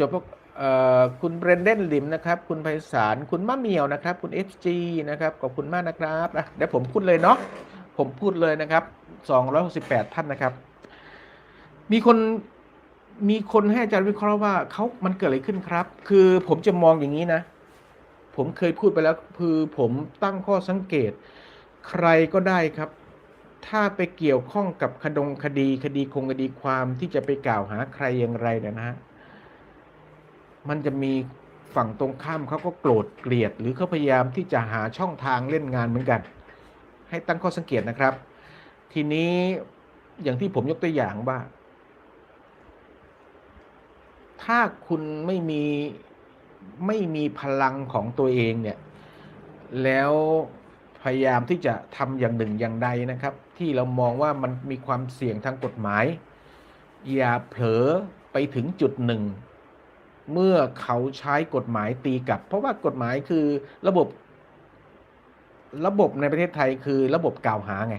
จบพวกคุณเบรนเดนลิมนะครับ คุณไพศาล คุณมะเมียวนะครับ คุณ FG นะครับ ขอบคุณมากนะครับเดี๋ยวผมพูดเลยเนาะ ผมพูดเลยนะครับ 268 ท่านนะครับ มีคน มีคนให้อาจารย์วิเคราะห์ว่าเขามันเกิดอะไรขึ้นครับ คือผมจะมองอย่างนี้นะ ผมเคยพูดไปแล้ว คือผมตั้งข้อสังเกต ใครก็ได้ครับ ถ้าไปเกี่ยวข้องกับคดงคดี คดีคงคดีความที่จะไปกล่าวหาใครอย่างไรเนี่ยนะฮะ มันจะมีฝั่งตรงข้ามเขาก็โกรธเกลียด หรือเขาพยายามที่จะหาช่องทางเล่นงานเหมือนกัน ให้ตั้งข้อสังเกตนะครับ ทีนี้อย่างที่ผมยกตัวอย่างว่า ถ้าคุณไม่มีไม่มีพลังของตัวเองเนี่ย แล้วพยายามที่จะทำอย่างหนึ่งอย่างใดนะครับ ที่เรามองว่ามันมีความเสี่ยงทางกฎหมาย อย่าเผลอไปถึงจุดหนึ่ง เมื่อเขาใช้กฎหมายตีกลับ เพราะว่ากฎหมายคือระบบ ระบบในประเทศไทยคือระบบกล่าวหาไง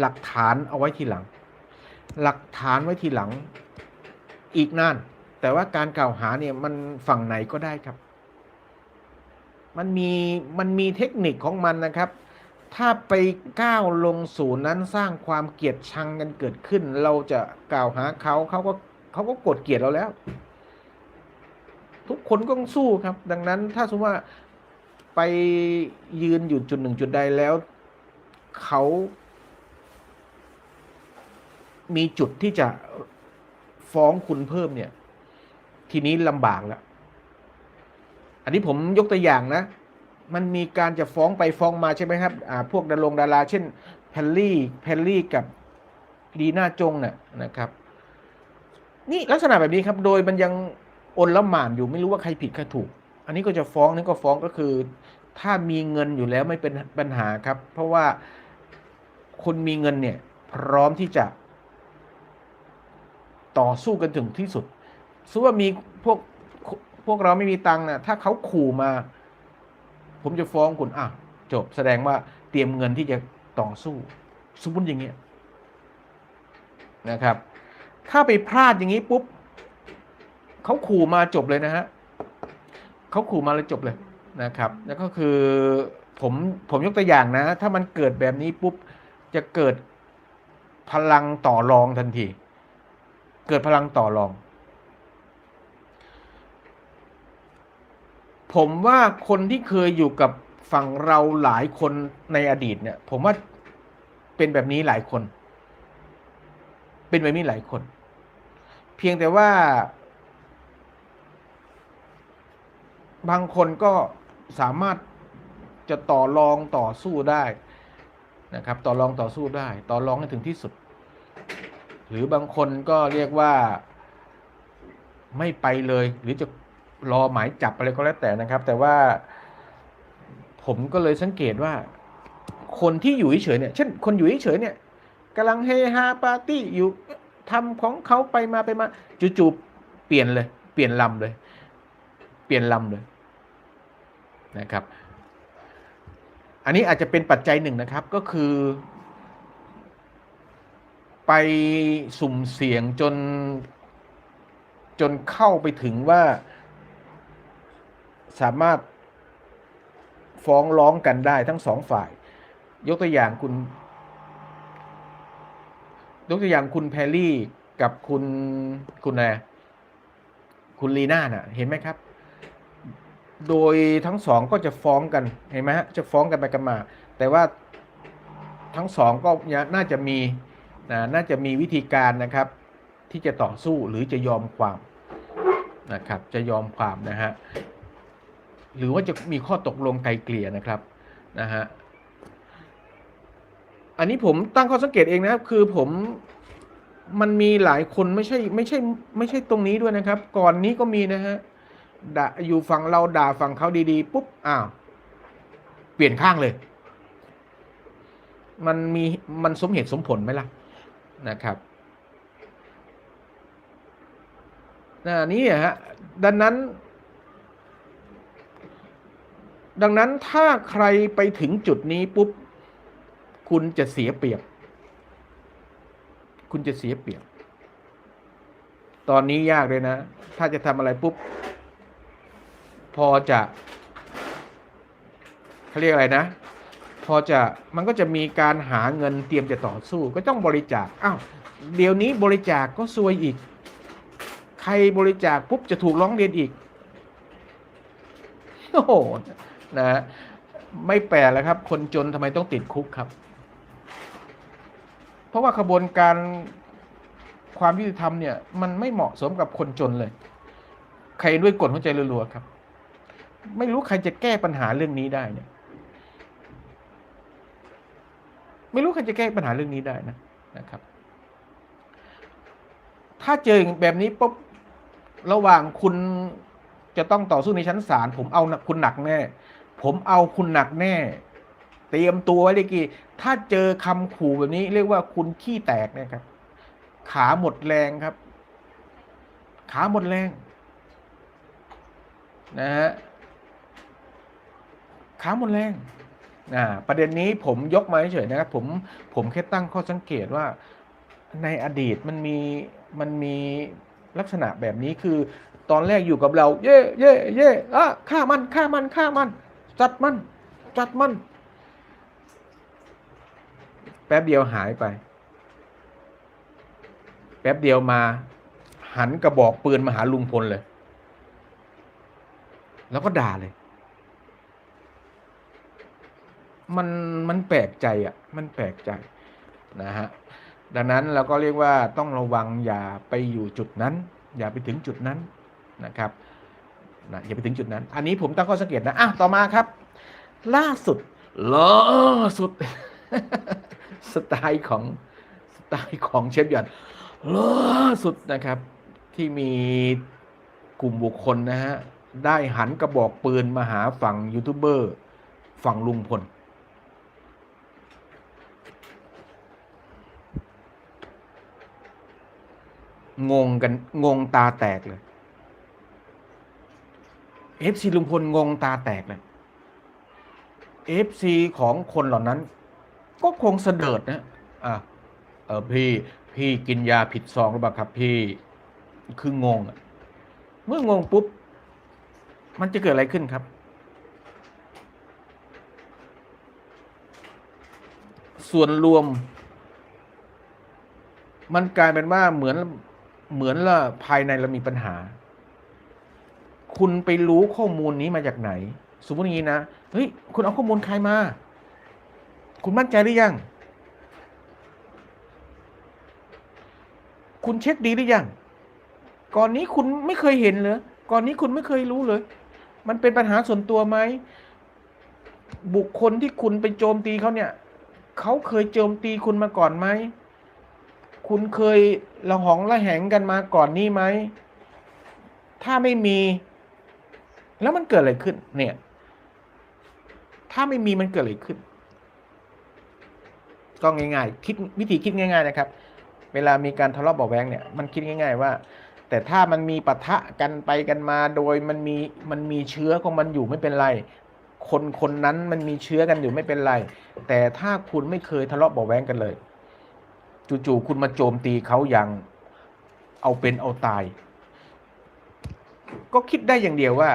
หลักฐานเอาไว้ทีหลัง หลักฐานไว้ทีหลังอีกนาน แต่ว่าการกล่าวหาเนี่ยมันฝั่งไหนก็ได้ครับ มันมีมันมีเทคนิคของมันนะครับ ถ้าไปก้าวลงสู่นั้นสร้างความเกลียดชังกันเกิดขึ้น เราจะกล่าวหาเขาเขาก็ เขาก็กดเกลียดเราแล้ว ทุกคนก็ต้องสู้ครับ ดังนั้นถ้าสมมติว่าไปยืนอยู่จุดหนึ่งจุดใดแล้วเขามีจุดที่จะฟ้องคุณเพิ่มเนี่ย ทีนี้ลำบากแล้วอันนี้ผมยกตัวอย่างนะ มันมีการจะฟ้องไปฟ้องมาใช่ไหมครับอ่าพวกดารงดารา เช่นแพลลี่แพลลี่กับดีน่าจงเนี่ยนะครับ นี่ลักษณะแบบนี้ครับ โดยมันยังอนละหมานอยู่ไม่รู้ว่าใครผิดใครถูก อันนี้ก็จะฟ้องนี่ก็ฟ้องก็คือ ถ้ามีเงินอยู่แล้วไม่เป็นปัญหาครับ เพราะว่าคนมีเงินเนี่ย พร้อมที่จะ ต่อสู้กันถึงที่สุดสมมติว่ามีพวกพวกเราไม่มีตังค์นะถ้าเขาขู่มา ผมจะฟ้องคุณอะจบแสดงว่าเตรียมเงินที่จะต่อสู้ สมมติอย่างเงี้ยนะครับ ถ้าไปพลาดอย่างนี้ปุ๊บเขาขู่มาจบเลยนะฮะเขาขู่มาเลยจบเลยนะครับ แล้วก็คือผมผมยกตัวอย่างนะ ถ้ามันเกิดแบบนี้ปุ๊บจะเกิดพลังต่อรองทันที เกิดพลังต่อรอง ผมว่าคนที่เคยอยู่กับฝั่งเราหลายคนในอดีตเนี่ย ผมว่าเป็นแบบนี้หลายคน เป็นแบบนี้หลายคน เพียงแต่ว่า บางคนก็สามารถจะต่อรองต่อสู้ได้นะครับ ต่อรองต่อสู้ได้ ต่อรองให้ถึงที่สุด หรือบางคนก็เรียกว่าไม่ไปเลย หรือจะรอหมายจับอะไรก็แล้วแต่นะครับ แต่ว่าผมก็เลยสังเกตว่า คนที่อยู่เฉยเนี่ย เช่น คนอยู่เฉยเนี่ย กำลังเฮฮาปาร์ตี้อยู่ทำของเขาไปมาไปมาจู่ๆเปลี่ยนเลย เปลี่ยนลำเลย เปลี่ยนลำเลยนะครับ อันนี้อาจจะเป็นปัจจัยหนึ่งนะครับก็คือ ไปสุ่มเสี่ยงจนจนเข้าไปถึงว่าสามารถฟ้องร้องกันได้ทั้งสองฝ่าย ยกตัวอย่างคุณ ยกตัวอย่างคุณแพรรี่กับคุณคุณอะไรคุณลีน่าน่ะ เห็นไหมครับ โดยทั้งสองก็จะฟ้องกันเห็นไหมฮะจะฟ้องกันไปกันมา แต่ว่าทั้งสองก็น่าจะมีนะน่าจะมีวิธีการนะครับ ที่จะต่อสู้หรือจะยอมความนะครับ จะยอมความนะฮะหรือว่าจะมีข้อตกลงไกลเกลี่ยนะครับนะฮะ อันนี้ผมตั้งข้อสังเกตเองนะครับ คือผมมันมีหลายคนไม่ใช่ไม่ใช่ ไม่ใช่ตรงนี้ด้วยนะครับ ก่อนนี้ก็มีนะฮะด่าอยู่ฝั่งเราด่าฝั่งเขาดีๆ ปุ๊บอ้าวเปลี่ยนข้างเลย มันมีมันสมเหตุสมผลไหมล่ะนะครับนะนี่ฮะดังนั้น ดังนั้นถ้าใครไปถึงจุดนี้ปุ๊บ คุณจะเสียเปรียบ คุณจะเสียเปรียบ ตอนนี้ยากเลยนะ ถ้าจะทำอะไรปุ๊บ พอจะเขาเรียกอะไรนะ พอจะมันก็จะมีการหาเงินเตรียมจะต่อสู้ ก็ต้องบริจาคอ้าวเดี๋ยวนี้บริจาคก็ซวยอีก ใครบริจาคปุ๊บจะถูกร้องเรียนอีกโอ้โหนะฮะไม่แปลกแล้วครับ คนจนทำไมต้องติดคุกครับ เพราะว่าขบวนการความยุติธรรมเนี่ยมันไม่เหมาะสมกับคนจนเลย ใครด้วยกฎหัวใจรัวๆครับ ไม่รู้ใครจะแก้ปัญหาเรื่องนี้ได้เนี่ย ไม่รู้ใครจะแก้ปัญหาเรื่องนี้ได้นะนะครับ ถ้าเจอแบบนี้ปุ๊บระหว่างคุณจะต้องต่อสู้ในชั้นศาลผมเอาคุณหนักแน่ ผมเอาคุณหนักแน่ เตรียมตัวไว้เลยกี่ ถ้าเจอคำขู่แบบนี้ เรียกว่าคุณขี้แตกนะครับ ขาหมดแรงครับ ขาหมดแรง นะฮะขาหมดแรงอ่าประเด็นนี้ผมยกมาเฉยๆนะครับ ผมผมแค่ตั้งข้อสังเกตว่า ในอดีตมันมีมันมีลักษณะแบบนี้คือ ตอนแรกอยู่กับเรา เย่เย่เย่อะฆ่ามันฆ่ามันฆ่ามัน จัดมัน จัดมัน แป๊บเดียวหายไป แป๊บเดียวมา หันกระบอกปืนมาหาลุงพลเลย แล้วก็ด่าเลย มันมันแปลกใจอะ มันแปลกใจนะฮะดังนั้นเราก็เรียกว่าต้องระวังอย่าไปอยู่จุดนั้น อย่าไปถึงจุดนั้นนะครับนะอย่าไปถึงจุดนั้น อันนี้ผมตั้งข้อสังเกตนะอะต่อมาครับ ล่าสุดล่าสุด สไตล์ของสไตล์ของเชฟหยอนล่าสุดนะครับ ที่มีกลุ่มบุคคลนะฮะ ได้หันกระบอกปืนมาหาฝั่งยูทูบเบอร์ฝั่งลุงพลงงกันงงตาแตกเลยเอฟซีลุงพลงงตาแตกเลยเอฟซีของคนเหล่านั้น ก็คงเสดิร์ดนะอะเออพี่พี่กินยาผิดซองหรือเปล่าครับ พี่คืองงอะเมื่องงปุ๊บ มันจะเกิดอะไรขึ้นครับ ส่วนรวม มันกลายเป็นว่าเหมือนเหมือนละภายในเรามีปัญหา คุณไปรู้ข้อมูลนี้มาจากไหน สมมติอย่างนี้นะเฮ้ยคุณเอาข้อมูลใครมา คุณมั่นใจหรือยัง คุณเช็คดีหรือยัง ก่อนนี้คุณไม่เคยเห็นเหรอก่อนนี้คุณไม่เคยรู้เลย มันเป็นปัญหาส่วนตัวไหม บุคคลที่คุณไปโจมตีเขาเนี่ย เขาเคยโจมตีคุณมาก่อนไหม คุณเคยละหองละแหงกันมาก่อนนี้ไหม ถ้าไม่มี แล้วมันเกิดอะไรขึ้น เนี่ย ถ้าไม่มีมันเกิดอะไรขึ้น ก็ง่ายๆ คิดวิธีคิดง่าย ๆ นะครับ เวลามีการทะเลาะเบาะแวงเนี่ยมันคิดง่าย ๆ ว่า แต่ถ้ามันมีปะทะกันไปกันมาโดยมันมีมันมีเชื้อของมันอยู่ไม่เป็นไร คนคนนั้นมันมีเชื้อกันอยู่ไม่เป็นไร แต่ถ้าคุณไม่เคยทะเลาะเบาะแวงกันเลย จู่ๆคุณมาโจมตีเขาอย่างเอาเป็นเอาตาย ก็คิดได้อย่างเดียวว่า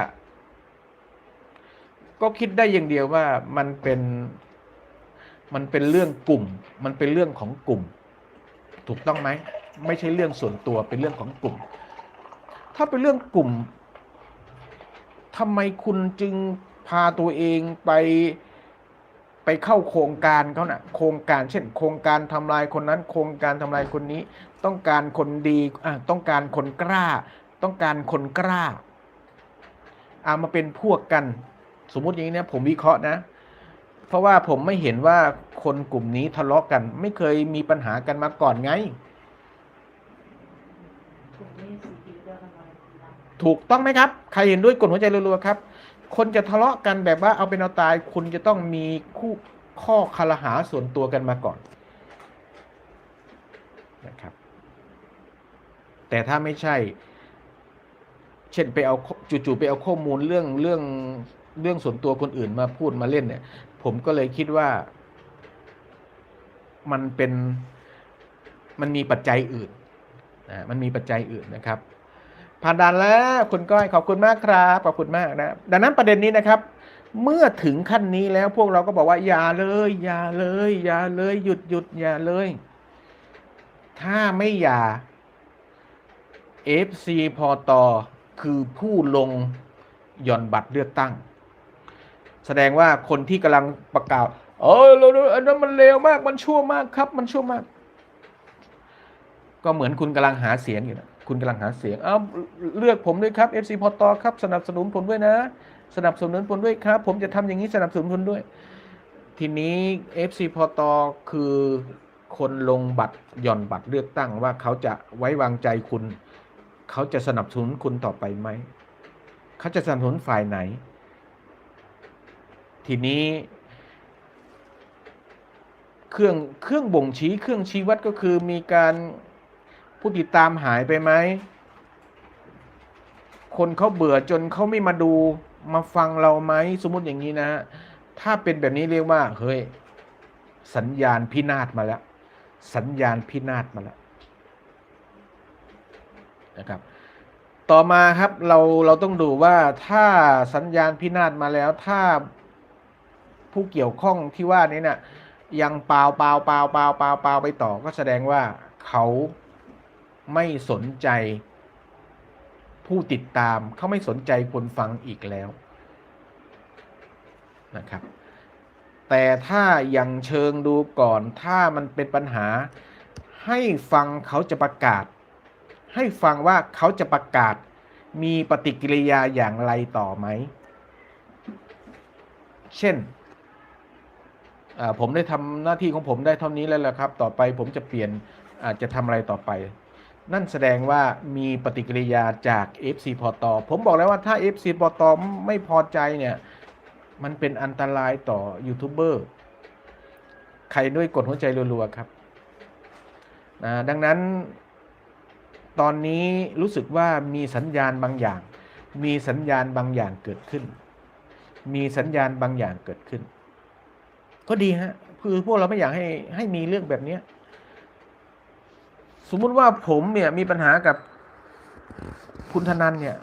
ก็คิดได้อย่างเดียวว่ามันเป็น มันเป็นเรื่องกลุ่ม มันเป็นเรื่องของกลุ่ม ถูกต้องไหม ไม่ใช่เรื่องส่วนตัวเป็นเรื่องของกลุ่ม ถ้าเป็นเรื่องกลุ่มทำไมคุณจึงพาตัวเองไปไปเข้าโครงการเขานะ่ะโครงการเช่น โครงการทำลายคนนั้น โครงการทำลายคนนี้ ต้องการคนดีอะต้องการคนกล้า ต้องการคนกล้าอามาเป็นพวกกัน สมมุติอย่างนี้นะผมวิเคราะห์นะ เพราะว่าผมไม่เห็นว่าคนกลุ่มนี้ทะเลาะกัน ไม่เคยมีปัญหากันมาก่อนไง ถูกต้องไหมครับ ใครเห็นด้วยกดหัวใจรัวๆครับ คนจะทะเลาะกันแบบว่าเอาเป็นเอาตาย คุณจะต้องมีคู่ข้อคารหาส่วนตัวกันมาก่อนนะครับ แต่ถ้าไม่ใช่ เช่นไปเอาจู่ๆไปเอาข้อมูลเรื่องเรื่องเรื่องส่วนตัวคนอื่นมาพูดมาเล่นเนี่ย ผมก็เลยคิดว่า มันเป็นมันมีปัจจัยอื่นนะมันมีปัจจัยอื่นนะครับ ผ่านด่านแล้วคุณก้อยขอบคุณมากครับขอบคุณมากนะดังนั้นประเด็นนี้นะครับ เมื่อถึงขั้นนี้แล้วพวกเราก็บอกว่า อย่าเลย อย่าเลย อย่าเลยหยุดหยุดอย่าเลย ถ้าไม่อย่า FC พอตอคือผู้ลงหย่อนบัตรเลือกตั้ง แสดงว่าคนที่กำลังประกาศเออเราอันนั้นมันเลวมากมันชั่วมากครับ มันชั่วมาก ก็เหมือนคุณกำลังหาเสียงอยู่นะคุณกำลังหาเสียงเอาเลือกผมด้วยครับ FC พอตอครับ สนับสนุนผมด้วยนะ สนับสนุนผมด้วยครับ ผมจะทำอย่างนี้สนับสนุนคุณด้วย ทีนี้ FC พอตอคือคนลงบัตรหย่อนบัตรเลือกตั้งว่าเขาจะไว้วางใจคุณ เขาจะสนับสนุนคุณต่อไปไหม เขาจะสนับสนุนฝ่ายไหน ทีนี้ เครื่องเครื่องบ่งชี้เครื่องชี้วัดก็คือมีการผู้ติดตามหายไปไหม คนเขาเบื่อจนเขาไม่มาดูมาฟังเราไหมสมมติอย่างนี้นะ ถ้าเป็นแบบนี้เรียกว่าเฮ้ยสัญญาณพินาศมาแล้ว สัญญาณพินาศมาแล้วนะครับ ต่อมาครับเราเราต้องดูว่าถ้าสัญญาณพินาศมาแล้ว ถ้า ผู้เกี่ยวข้องที่ว่านี้นะ่ะยังเปล่าเปล่าเปล่าเปล่าเปล่าเปล่าไปต่อก็แสดงว่าเขาไม่สนใจ ผู้ติดตามเขาไม่สนใจคนฟังอีกแล้วนะครับ แต่ถ้ายังเชิงดูก่อนถ้ามันเป็นปัญหา ให้ฟังเขาจะประกาศ ให้ฟังว่าเขาจะประกาศ มีปฏิกิริยาอย่างไรต่อไหม เช่น ผมได้ทำหน้าที่ของผมได้เท่านี้แล้วแหละครับ ต่อไปผมจะเปลี่ยนอาจจะทำอะไรต่อไป นั่นแสดงว่ามีปฏิกิริยาจาก FC พอตอผมบอกแล้วว่าถ้า FC พอตอไม่พอใจเนี่ยมันเป็นอันตรายต่อยูทูบเบอร์ใครด้วยกดหัวใจรัวๆครับนะดังนั้น ตอนนี้รู้สึกว่ามีสัญญาณบางอย่าง มีสัญญาณบางอย่างเกิดขึ้น มีสัญญาณบางอย่างเกิดขึ้น ก็ดีฮะ คือพวกเราไม่อยากให้ให้มีเรื่องแบบเนี้ย สมมุติว่าผมเนี่ย มีปัญหากับคุณธนันเนี่ย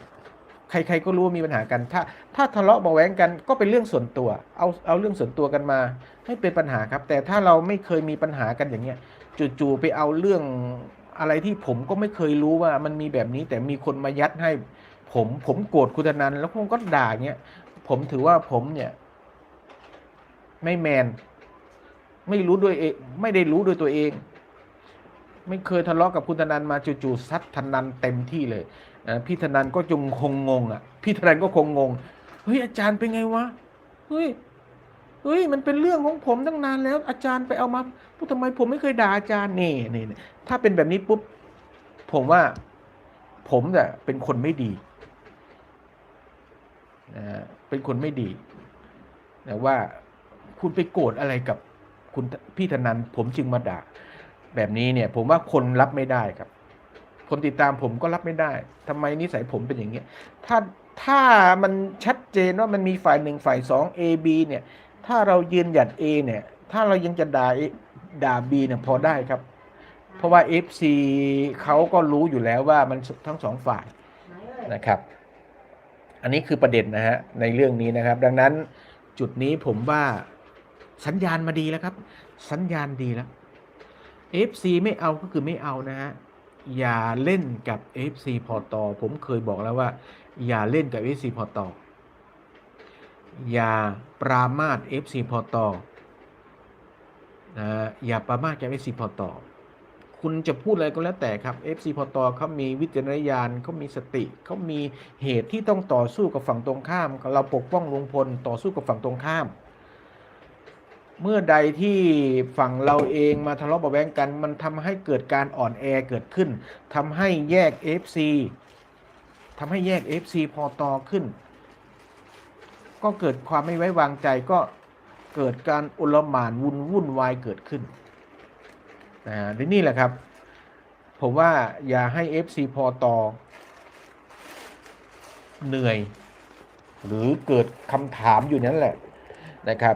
ใคร ๆ ก็รู้ว่ามีปัญหากัน ถ้า ถ้าทะเลาะเบาะแว้งกันก็เป็นเรื่องส่วนตัว เอาเอาเรื่องส่วนตัวกันมา ให้เป็นปัญหาครับ แต่ถ้าเราไม่เคยมีปัญหากันอย่างเงี้ยจู่ๆไปเอาเรื่องอะไรที่ผมก็ไม่เคยรู้ว่ามันมีแบบนี้ แต่มีคนมายัดให้ ผมผมโกรธคุณธนันแล้วผมก็ด่าเงี้ยผมถือว่าผมเนี่ย ไม่แมน ไม่รู้ด้วยเอง ไม่ได้รู้ด้วยตัวเอง ไม่เคยทะเลาะกับคุณธนันมาจู่ๆซัดธนันเต็มที่เลยพี่ธนันก็จงคงงงอะ พี่ธนันก็คงงงเฮ้ยอาจารย์เป็นไงวะเฮ้ยเฮ้ยมันเป็นเรื่องของผมตั้งนานแล้ว อาจารย์ไปเอามาพูดทำไมผมไม่เคยด่าอาจารย์นี่นี่นี่ถ้าเป็นแบบนี้ปุ๊บผมว่า ผมเนี่ยเป็นคนไม่ดีนะฮะเป็นคนไม่ดีแต่ว่า คุณไปโกรธอะไรกับคุณพี่ธนันผมจึงมาด่า แบบนี้เนี่ย ผมว่าคนรับไม่ได้ครับ คนติดตามผมก็รับไม่ได้ทำไมนิสัยผมเป็นอย่างเงี้ย ถ้าถ้ามันชัดเจนว่ามันมีฝ่ายหนึ่งฝ่ายสอง A B เนี่ย ถ้าเรายืนหยัด A เนี่ย ถ้าเรายังจะด่า A ด่า B เนี่ยพอได้ครับ เพราะว่า FC เขาก็รู้อยู่แล้วว่ามันทั้งสองฝ่ายนะครับ อันนี้คือประเด็นนะฮะในเรื่องนี้นะครับ ดังนั้นจุดนี้ผมว่า สัญญาณมาดีแล้วครับ สัญญาณดีแล้ว FC ไม่เอาก็คือไม่เอานะฮะอย่าเล่นกับ FC พอตอผมเคยบอกแล้วว่า อย่าเล่นกับ FC พอตออย่าปรามาส FC พอตอนะอย่าปรามาสกับ FC พอตอคุณจะพูดอะไรก็แล้วแต่ครับ FC พอตอเขามีวิจารณญาณเขามีสติเขามีเหตุที่ต้องต่อสู้กับฝั่งตรงข้าม เราปกป้องลุงพลต่อสู้กับฝั่งตรงข้าม เมื่อใดที่ฝั่งเราเองมาทะเลาะเบาะแว้งกัน มันทำให้เกิดการอ่อนแอเกิดขึ้นทำให้แยก FC ทำให้แยก FC พอตอขึ้น ก็เกิดความไม่ไว้วางใจก็เกิดการอุลหมานวุ่นวุ่นวายเกิดขึ้นนะฮะนี่แหละครับ ผมว่าอย่าให้ FC พอตอเหนื่อย หรือเกิดคำถามอยู่นั่นแหละนะครับ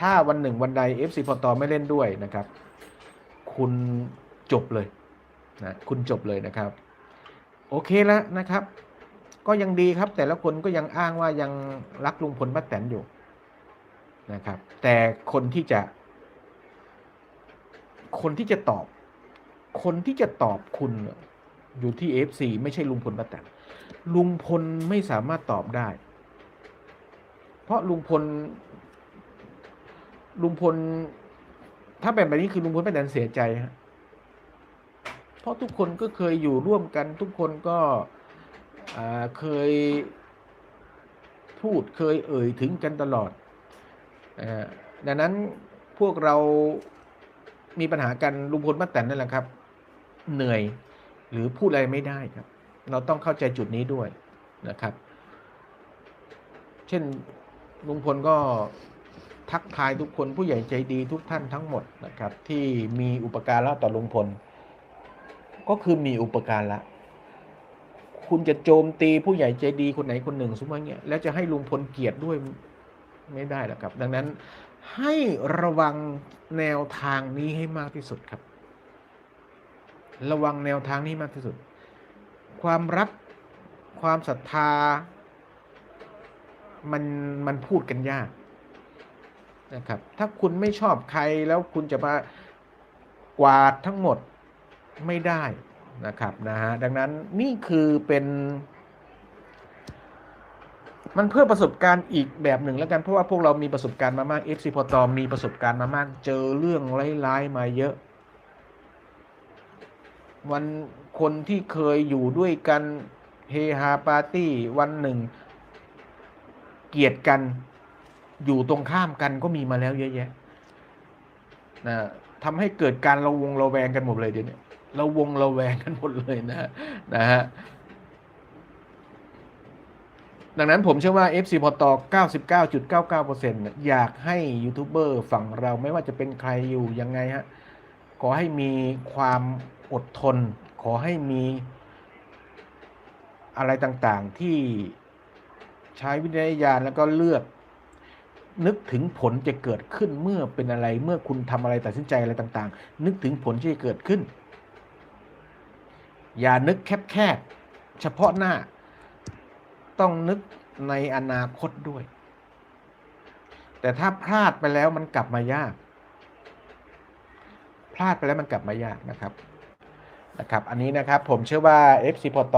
ถ้าวันหนึ่งวันใด FC พอตอไม่เล่นด้วยนะครับ คุณจบเลยนะคุณจบเลยนะครับ โอเคแล้วนะครับ ก็ยังดีครับ แต่ละคนก็ยังอ้างว่ายังรักลุงพลป้าแตนอยู่นะครับ แต่คนที่จะ คนที่จะตอบ คนที่จะตอบคุณอยู่ที่ FC ไม่ใช่ลุงพลป้าแตนลุงพลไม่สามารถตอบได้ เพราะลุงพล ลุงพล ถ้าเป็นแบบนี้คือลุงพลป้าแตนเสียใจฮะเพราะทุกคนก็เคยอยู่ร่วมกัน ทุกคนก็เคยพูดเคยเอ่ยถึงกันตลอดอดังนั้นพวกเรามีปัญหากันลุงพลป้าแตนนั่นแหละครับ เหนื่อยหรือพูดอะไรไม่ได้ครับ เราต้องเข้าใจจุดนี้ด้วยนะครับ เช่นลุงพลก็ ทักทายทุกคนผู้ใหญ่ใจดีทุกท่านทั้งหมดนะครับ ที่มีอุปการะต่อลุงพล ก็คือมีอุปการละคุณจะโจมตีผู้ใหญ่ใจดีคนไหนคนหนึ่งสมมติเงี้ยแล้วจะให้ลุงพลเกลียดด้วยไม่ได้หรอกครับ ดังนั้นให้ระวังแนวทางนี้ให้มากที่สุดครับ ระวังแนวทางนี้มากที่สุด ความรักความศรัทธา มันมันพูดกันยาก นะครับ ถ้าคุณไม่ชอบใครแล้วคุณจะมากวาดทั้งหมดไม่ได้นะครับนะฮะดังนั้นนี่คือเป็น มันเพื่อประสบการณ์อีกแบบหนึ่งแล้วกันเพราะว่าพวกเรามีประสบการณ์มามาก FC พอตอมีประสบการณ์มามาก เจอเรื่องร้ายๆมาเยอะ วันคนที่เคยอยู่ด้วยกันเฮฮาปาร์ตี้วันหนึ่ง เกลียดกัน อยู่ตรงข้ามกันก็มีมาแล้วเยอะแยะนะทำให้เกิดการระวงระแวงกันหมดเลยเดี๋ยวนี้เราวงระแวงกันหมดเลยนะนะฮะดังนั้นผมเชื่อว่า FC พอต99.99%อยากให้ยูทูบเบอร์ฝั่งเราไม่ว่าจะเป็นใครอยู่ยังไงฮะ ขอให้มีความอดทน ขอให้มีอะไรต่างๆที่ใช้วิจาญาณแล้วก็เลือก นึกถึงผลจะเกิดขึ้นเมื่อเป็นอะไรเมื่อคุณทำอะไรตัดสินใจอะไรต่างๆ นึกถึงผลที่จะเกิดขึ้น อย่านึกแคบๆเฉพาะหน้า ต้องนึกในอนาคตด้วย แต่ถ้าพลาดไปแล้วมันกลับมายาก พลาดไปแล้วมันกลับมายากนะครับนะครับ อันนี้นะครับผมเชื่อว่า FC พอต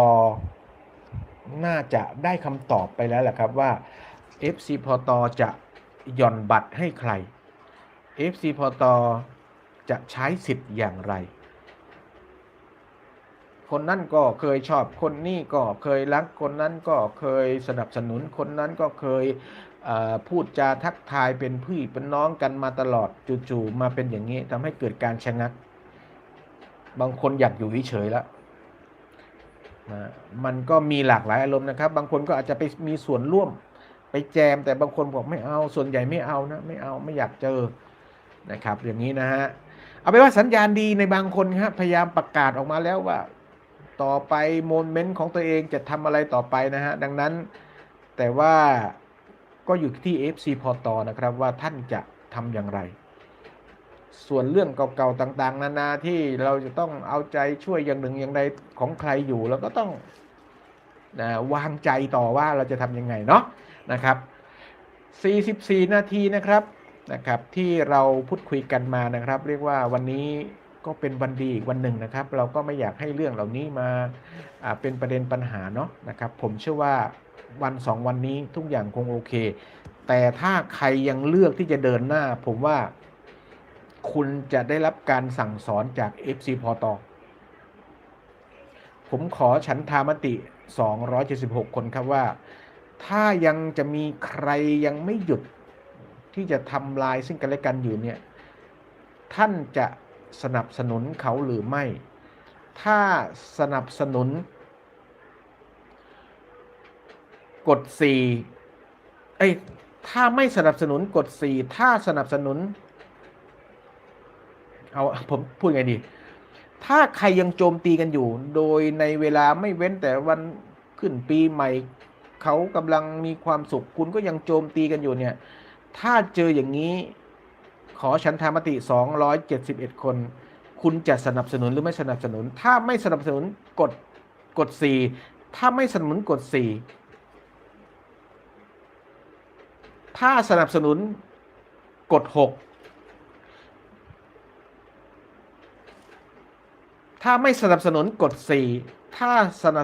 น่าจะได้คำตอบไปแล้วแหละครับว่า FC พอตจะ หย่อนบัตรให้ใคร FC พอตจะใช้สิทธิ์อย่างไร คนนั้นก็เคยชอบคนนี้ก็เคยรักคนนั้นก็เคยสนับสนุนคนนั้นก็เคยเพูดจาทักทายเป็นพี่เป็นน้องกันมาตลอดจู่ๆมาเป็นอย่างนี้ทำให้เกิดการชะงัก บางคนอยากอยู่เฉยๆแล้วนะมันก็มีหลากหลายอารมณ์นะครับ บางคนก็อาจจะไปมีส่วนร่วม ไปแจมแต่บางคนบอกไม่เอาส่วนใหญ่ไม่เอานะ ไม่เอาไม่อยากเจอนะครับ อย่างนี้นะฮะเอาไปนว่าสัญญาณดีในบางคนครับพยายามประกาศออกมาแล้วว่า ต่อไปโมเมนต์ของตัวเองจะทำอะไรต่อไปนะฮะดังนั้นแต่ว่าก็อยู่ที่ FC พอตอนะครับว่าท่านจะทำอย่างไร ส่วนเรื่องเก่าๆต่างๆ นานาที่เราจะต้องเอาใจช่วยอย่างหนึ่งอย่างใดของใครอยู่เราก็ต้องนะวางใจต่อว่าเราจะทำยังไงเนาะ นะครับ 44 นาทีนะครับนะครับที่เราพูดคุยกันมานะครับ เรียกว่าวันนี้ก็เป็นวันดีอีกวันหนึ่งนะครับ เราก็ไม่อยากให้เรื่องเหล่านี้มาเป็นประเด็นปัญหาเนาะนะครับ ผมเชื่อว่าวันสองวันนี้ทุกอย่างคงโอเค แต่ถ้าใครยังเลือกที่จะเดินหน้า ผมว่าคุณจะได้รับการสั่งสอนจาก FC พอตอผมขอฉันทามติ 276 คนครับว่า ถ้ายังจะมีใครยังไม่หยุดที่จะทำลายซึ่งกันและกันอยู่เนี่ย ท่านจะสนับสนุนเขาหรือไม่ ถ้าสนับสนุนกด4เอ้ยถ้าไม่สนับสนุนกด4ถ้าสนับสนุน เอาผมพูดไงดี ถ้าใครยังโจมตีกันอยู่ โดยในเวลาไม่เว้นแต่วันขึ้นปีใหม่ เขากำลังมีความสุขคุณก็ยังโจมตีกันอยู่เนี่ย ถ้าเจออย่างนี้ขอฉันทามติ 271 คน คุณจะสนับสนุนหรือไม่สนับสนุน ถ้าไม่สนับสนุนกดกดสี่ถ้าไม่สนับสนุนกดสี่ถ้าสนับสนุนกดหกถ้าไม่สนับสนุนกดสี่ถ้าสนับ